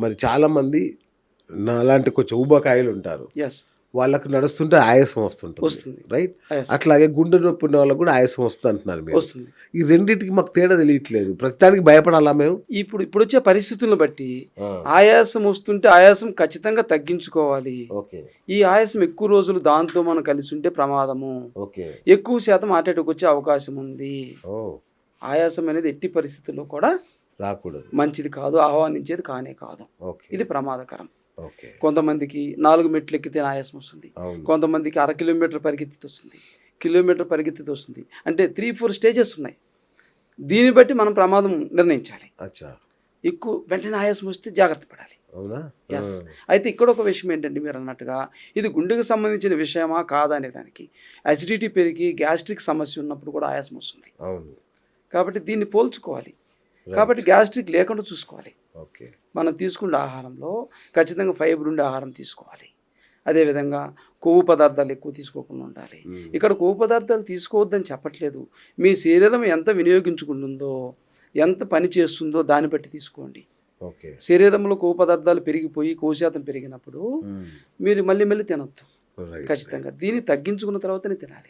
మరి చాలా మంది నాలాంటి కొంచెం ఊబకాయలు ఉంటారు వాళ్ళకు నడుస్తుంటే ఆయాసం వస్తుంటుంది. వస్తుంది. రైట్. అట్లాగే గుండె నొప్పి ఉన్న వాళ్ళకు కూడా ఆయాసం వస్తుంది అంటున్నారు మీరు ఈ రెండింటికి మాకు తేడా తెలియట్లేదు. ప్రతిదానికి భయపడాలా మేము? ఇప్పుడు ఇప్పుడు వచ్చే పరిస్థితులను బట్టి ఆయాసం వస్తుంటే ఆయాసం ఖచ్చితంగా తగ్గించుకోవాలి. ఈ ఆయాసం ఎక్కువ రోజులు దాంతో మనం కలిసి ఉంటే ప్రమాదము. ఓకే. ఎక్కువ శాతం హార్ట్ అటాక్ వచ్చే అవకాశం ఉంది. ఆయాసం అనేది ఎట్టి పరిస్థితుల్లో కూడా రాకూడదు. మంచిది కాదు ఆహ్వానించేది కానే కాదు. ఇది ప్రమాదకరం. ఓకే. కొంతమందికి నాలుగు మెట్లు ఎక్కితే ఆయాసం వస్తుంది కొంతమందికి అర కిలోమీటర్ పరిగెత్తితే వస్తుంది. కిలోమీటర్ పరిగెత్తితే వస్తుంది. అంటే త్రీ ఫోర్ స్టేజెస్ ఉన్నాయి. దీన్ని బట్టి మనం ప్రమాదం నిర్ణయించాలి. అచ్చా. ఎక్కువ వెంటనే ఆయాసం వస్తే జాగ్రత్త పడాలి. ఎస్ అయితే ఇక్కడ ఒక విషయం ఏంటంటే మీరు అన్నట్టుగా ఇది గుండెకు సంబంధించిన విషయమా కాదా అనే దానికి. అసిడిటీ పెరిగి గ్యాస్ట్రిక్ సమస్య ఉన్నప్పుడు కూడా ఆయాసం వస్తుంది. కాబట్టి దీన్ని పోల్చుకోవాలి. కాబట్టి గ్యాస్ట్రిక్ లేకుండా చూసుకోవాలి. ఓకే. మనం తీసుకునే ఆహారంలో ఖచ్చితంగా ఫైబర్ ఉండే ఆహారం తీసుకోవాలి. అదేవిధంగా కొవ్వు పదార్థాలు ఎక్కువ తీసుకోకుండా ఉండాలి. మ్మ్. ఇక్కడ కొవ్వు పదార్థాలు తీసుకోవద్దని చెప్పట్లేదు. మీ శరీరం ఎంత వినియోగించుకుంటుందో ఎంత పని చేస్తుందో దాన్ని బట్టి తీసుకోండి. ఓకే. శరీరంలో కొవ్వు పదార్థాలు పెరిగిపోయి కొవ్వు శాతం పెరిగినప్పుడు మ్మ్. మీరు మళ్ళీ మళ్ళీ తినొద్దు. ఖచ్చితంగా. దీన్ని తగ్గించుకున్న తర్వాతనే తినాలి.